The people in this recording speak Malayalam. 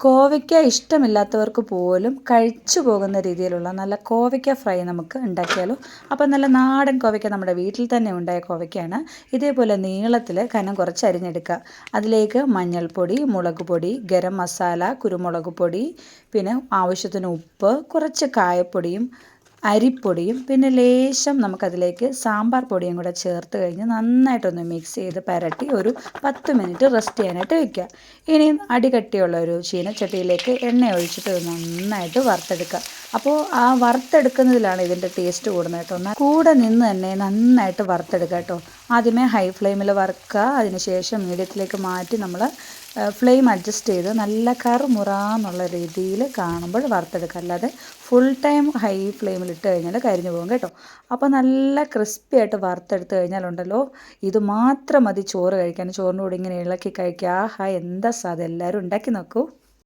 കോവയ്ക്ക ഇഷ്ടമില്ലാത്തവർക്ക് പോലും കഴിച്ചു പോകുന്ന രീതിയിലുള്ള നല്ല കോവയ്ക്ക ഫ്രൈ നമുക്ക് ഉണ്ടാക്കിയാലോ. അപ്പോൾ നല്ല നാടൻ കോവയ്ക്ക നമ്മുടെ വീട്ടിൽ തന്നെ ഉണ്ടായ കോവയ്ക്കയാണ്. ഇതേപോലെ നീളത്തിൽ കനം കുറച്ച് അരിഞ്ഞെടുക്കുക. അതിലേക്ക് മഞ്ഞൾപ്പൊടി മുളക് പൊടി ഗരം മസാല കുരുമുളക് പൊടി പിന്നെ ആവശ്യത്തിന് ഉപ്പ് കുറച്ച് കായപ്പൊടിയും അരിപ്പൊടിയും പിന്നെ ലേശം നമുക്കതിലേക്ക് സാമ്പാർ പൊടിയും കൂടെ ചേർത്ത് കഴിഞ്ഞ് നന്നായിട്ടൊന്ന് മിക്സ് ചെയ്ത് പരട്ടി ഒരു പത്ത് മിനിറ്റ് റെസ്റ്റ് ചെയ്യാനായിട്ട് വെക്കുക. ഇനി അടികട്ടിയുള്ള ഒരു ചീനച്ചട്ടിയിലേക്ക് എണ്ണ ഒഴിച്ചിട്ട് നന്നായിട്ട് വറുത്തെടുക്കുക. അപ്പോൾ ആ വറുത്തെടുക്കുന്നതിലാണ് ഇതിന്റെ ടേസ്റ്റ് കൂടുന്നത് കേട്ടോ. കൂടെ നിന്ന് തന്നെ നന്നായിട്ട് വറുത്തെടുക്കുക കേട്ടോ. ആദ്യമേ ഹൈ ഫ്ലെയിമിൽ വറുക്കുക അതിനുശേഷം മീഡിയത്തിലേക്ക് മാറ്റി നമ്മൾ ഫ്ലെയിം അഡ്ജസ്റ്റ് ചെയ്ത് നല്ല കറുമുറാന്നുള്ള രീതിയിൽ കാണുമ്പോൾ വറുത്തെടുക്കുക. അല്ലാതെ ഫുൾ ടൈം ഹൈ ഫ്ലെയിമിൽ ഇട്ട് കഴിഞ്ഞാൽ കരിഞ്ഞു പോകും കേട്ടോ. അപ്പോൾ നല്ല ക്രിസ്പി ആയിട്ട് വറുത്തെടുത്ത് കഴിഞ്ഞാലുണ്ടല്ലോ ഇത് മാത്രം മതി ചോറ് കഴിക്കാൻ. ചോറിന്റെ കൂടെ ഇങ്ങനെ ഇളക്കി കഴിക്കുക. ആഹാ എന്താ സാധ എല്ലാവരും ഉണ്ടാക്കി നോക്കൂ.